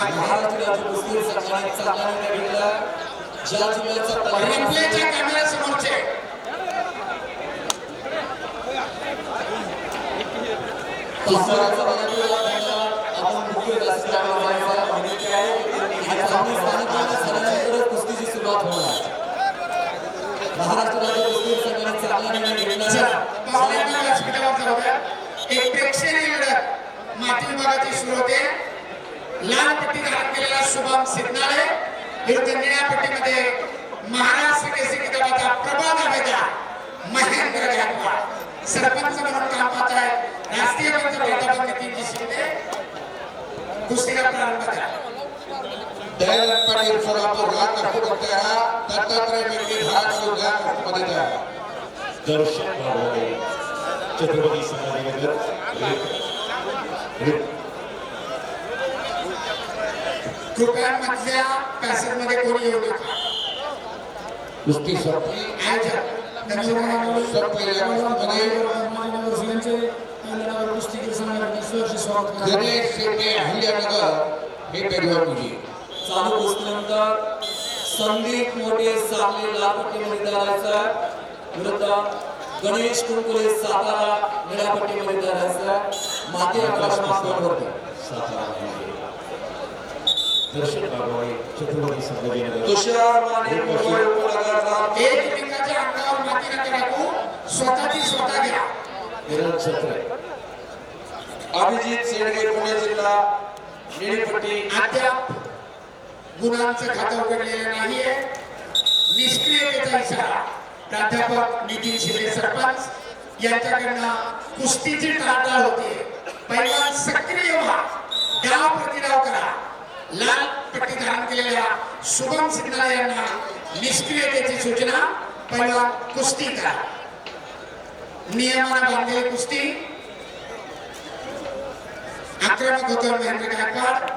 महाराष्ट्र राज्य कुस्ती संघाने चांगला घेतला ज्या जिल्ह्याचा रिप्लेच्या आपण मुख्य आहे आणि सामने स्थानिकांना झाल्यानंतरच कुस्तीची सुरुवात होणार महाराष्ट्र राज्य कुस्ती संघाने चांगला निर्णय घेतला चला, पाहुण्यांना व्यासपीठावर जाऊ द्या. एक प्रेक्षणीय लढत माती विभागाची सुरू होते लाल पट्टी धारण केलेला शुभम सिग्नाळे विरुद्ध निळ्या पट्टीमध्ये महाराष्ट्र केसरी किताबाचा प्रबळ दावेदार महेंद्र गायकवाड सरपंच म्हणून काम पाहत आहे. राष्ट्रीय पंच प्राध्यापक नितीनजी शिंदे. कुस्तीला प्रारंभ करा दयानंद पाटील सोलापूर लाल हा दत्तात्रय मेघे आहे. दर्शन भागवते छत्रपती संभाजीनगर कृपया मधल्या पॅसेजमध्ये कोणी येऊ नका. कुस्ती संपली आयोजक संपलेल्या कुस्तीमध्ये गणेश शेट्टे अहिल्यानगर हे पैलवान मुली चालू कुस्तीनंतर संदीप मोठे सांगली लालपट्टी मैदानाचा विरुद्ध गणेश कुरकुरे सातारा निळापट्टी मैदानाचा माती आकाश मागवत होते दर्शन भागवते छत्रपती संभाजीनगर तुषार माने मुंबई एकमेकाच्या अंगावर माती नका टाकू स्वतःची स्वतः घ्या. किरण छत्र अभिजित शेडगे पुणे जिल्हा निळीपट्टी अद्याप गुणांचं खातं उघडलेलं नाहीये. निष्क्रियतेचा इशारा प्राध्यापक नितीन शिंदे सरपंच यांच्याकडनं कुस्तीची टाळटाळ होते पहिला सक्रिय व्हा. डाव प्रतिडाव करा. लाल पट्टी धारण केलेल्या शुभम सिग्नाल यांना निष्क्रियतेची सूचना पहिला कुस्ती करा. नियमाला बांधलेली कुस्ती. आक्रमक होतो महेंद्र गायकवाड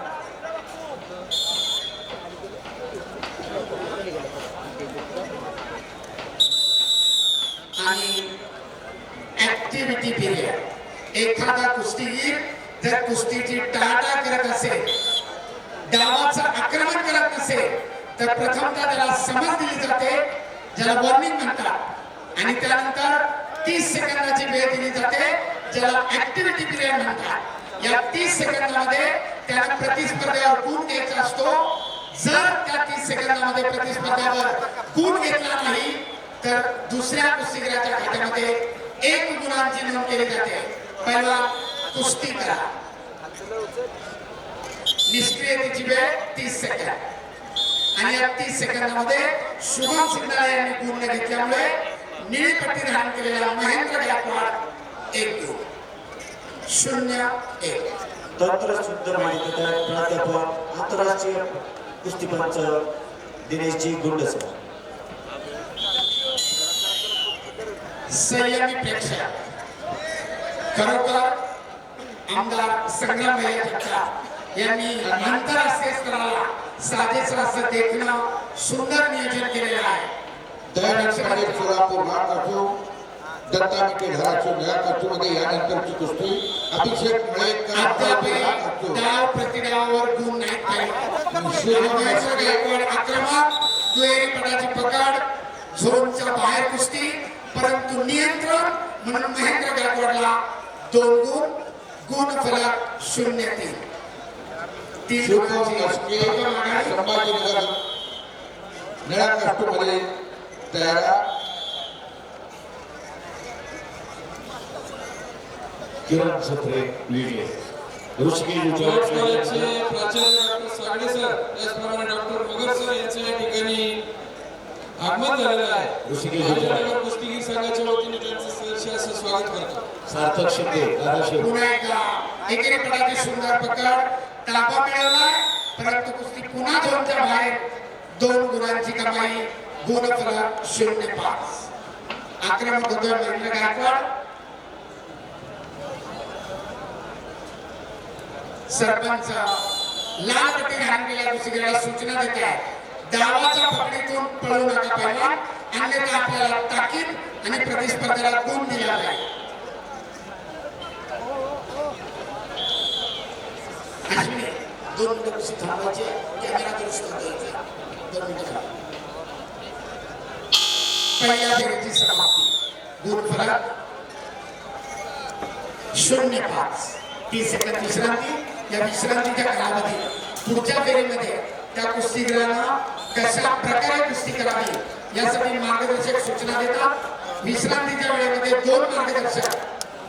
आणि ऍक्टिव्हिटी पिरियड एखादा कुस्तीगीर जर कुस्तीची टाळा करत असेल गावाचं आक्रमण करत नसेल तर प्रथमतः त्याला समज दिली जाते ज्याला वॉर्निंग म्हणतात. आणि त्यानंतर तीस सेकंदाची वेळ दिली जाते ज्याला ऍक्टिव्हिटी पिरियड म्हणतात. या तीस सेकंदामध्ये त्याला प्रतिस्पर्ध्यावर गुण द्यायचा असतो? जर त्या तीस सेकंदामध्ये प्रतिस्पर्ध्यावर गुण घेतला नाही तर दुसऱ्या कुस्तीगिराच्या खात्यामध्ये एक गुणांची नोंद केली जाते. पहिला कुस्ती करा. निष्क्रियतेची वेळ तीस सेकंद आणि या तीस सेकंदामध्ये शुभम सिग्नल यांनी न घेतल्यामुळे निळी पट्टी धारण केलेला महेंद्र गायकवाड एक गुण शून्य एक. तंत्रशुद्ध माहिती प्राध्यापक आंतरराष्ट्रीय कुस्तीपंच दिनेशजी गुंडसर. संयमी प्रेक्षक खरोखर आमदार संग्राम भैया यांनी आंतरराष्ट्रीय स्तराला साजेस असं देखणं सुंदर नियोजन केलेलं आहे. दयानंद पाटील सोलापूर लाल राष्ट्र दत्ता यानंतरची कुस्ती अभिषेक मळेकर राष्ट्र डाव प्रतिडावावर गुण नाहीत काही. आक्रमक दुहेरी पडाची पकड झोनच्या बाहेर कुस्ती परंतु नियंत्रण म्हणून महेंद्र गायकवाडला दोन गुण गुण फलक शून्य तीन. तीन शुभम संभाजीनगर किरण ऋषिकेश जॉर्ज कॉलेजचे प्राचार्य डॉक्टर सागडे सर त्याचप्रमाणे डॉक्टर मगर सर या ठिकाणी आगमन झालेलं आहे ऋषिकेश कुस्तीगीर संघाच्या वतीने त्यांचं सहर्ष असं स्वागत करतो सार्थक शिंदे पुन्हा एकदा एकेरी पडाची सुंदर पकड ताबा मिळवला परंतु कुस्ती पुन्हा झोनच्या बाहेर. दोन गुणांची कमाई गुणफल शून्य पाच. आक्रमक होतोय महेंद्र गायकवाड. सरपंच लाल पट्टी घालून गेल्या सूचना देत आहे दावाच्या पकडीतून पळू नका पहिला. अन्यथा आपल्याला ताकीद आणि प्रतिस्पर्धेला गुण दिला जाईल. दोन मिनिटं कुस्ती थांबवायची कॅमेरा दुरुस्त द्यायचे दोन थांबा. पहिल्या फेरीची समाप्ती दोन फलक शून्य पाच तीस सेकंद विश्रांती या विश्रांतीच्या कालावधीत पुढच्या फेरीमध्ये त्या कुस्तीगीरांना कशा प्रकारे कुस्ती करावी यासाठी मार्गदर्शक सूचना देतात. विश्रांतीच्या वेळेमध्ये दोन मार्गदर्शक?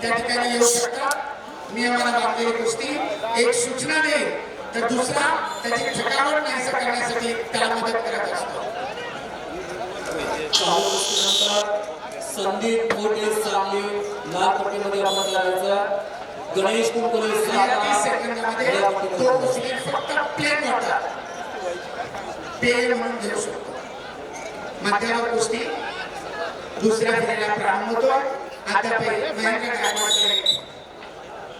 त्या ठिकाणी येऊ शकतात नियमाला बांधलेली कुस्ती एक सूचना देईल तर दुसरा त्याची थकावट नाहीसा करण्यासाठी त्याला मदत करत असतो. संदीप मोठे सांगली लाल पट्टीमध्ये आपण लावायचा गणेश कुलकर्णी सेकंदामध्ये तो फक्त प्लेन म्हणून घेऊ शकतो. मध्यावर कुस्ती. दुसऱ्या फेरीला प्रारंभ होतो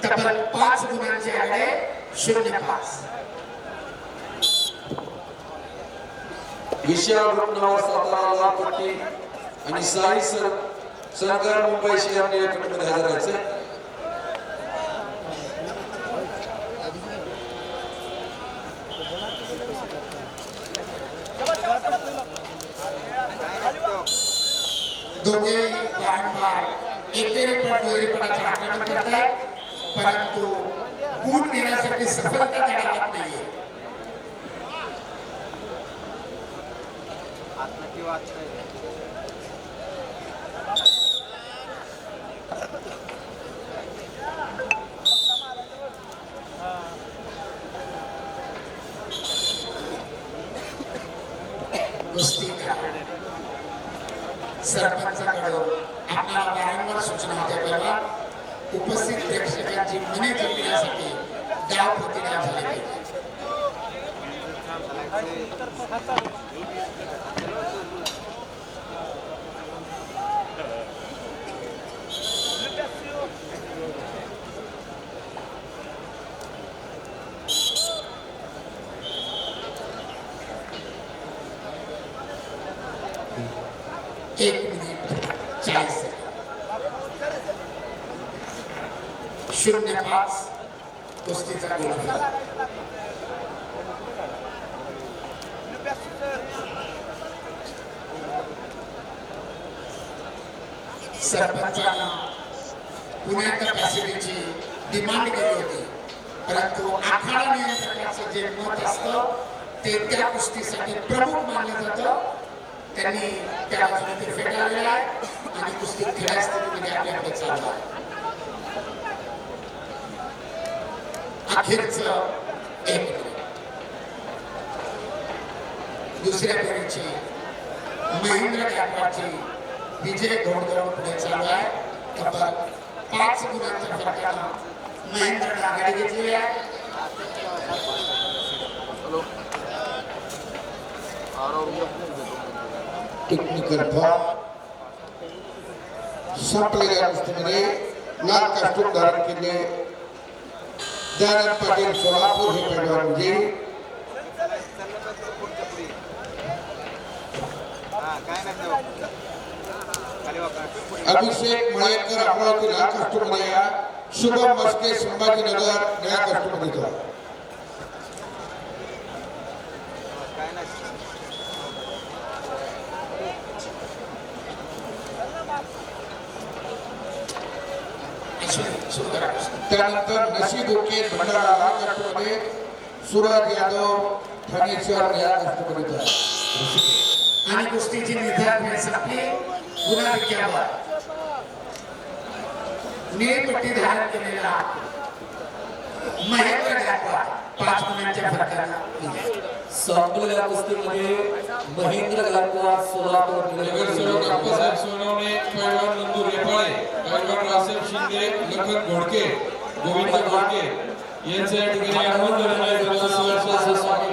तब्बल पाच गुणांचे आकडे. शून्य पाच विशाल रुग्णावर सातारा लाल पट्टी आणि साई सर सरकार मुंबई शहर निळ्या पट्टीमध्ये हजर राहायचं. दोघे वारंवार एकेरीपट दुहेरीपटाचे आक्रमण करत आहेत परंतु गुण देण्यासाठी सफलता त्याला येत नाहीये. कुस्ती आपल्याला वारंवार सूचना होत्या उपस्थित प्रेक्षकांची मने जिंकण्यासाठी डाव प्रतिडाव झाले पाहिजे एक शून्य पाच कुस्तीचा गुण सरपंचांना पुण्या कॅपॅसिटीची डिमांड केली होती परंतु आखाडा नियंत्रणाचं जे मत असतं ते त्या कुस्तीसाठी प्रमुख मानलं जातं त्यांनी त्या बाजूने ते फेटाळलेलं आहे आणि कुस्ती खेळ्या स्थितीमध्ये आपल्याकडे चालू आहे अखेरचं एक दुसऱ्या फेरीची महेंद्र गायकवाडची विजय घोडदौड पुढे चालू आहे. तब्बल पाच गुणांच्या फरकानं महेंद्रने आघाडी घेतली आहे. टेक्निकल फॉर्म संपलेल्या कुस्तीमध्ये लाल कास्टूम धारण केले. दयानंद पाटील सोलापूर हे पैलवान विजयी अभिषेक मळेकर अमरावती लाल कास्टूमध्ये या शुभम मस्के संभाजीनगर निळ्या कास्टूमध्ये जा अश्विनी सुंदर कुस्ती. त्यानंतर नशीब ओके भंडारा लाल कास्टूमध्ये यादव आणि गोष्टीची विद्यार्थ्यांसाठी पुन्हा विज्ञापन गुन्हा विद्यावर धारण केलेला महेंद्र गायकवाड पाच मुलांच्या फरकाला संपलेल्या कुस्तीमध्ये महेंद्र गायकवाड सोलापूर नगरसेवक अप्पासाहेब सोनवणे पैलवान नंदू रेपाळे पैलवान रासेप शिंदे लखन घोडके गोविंद घोडके यांच्या या ठिकाणी झालेलं आहे.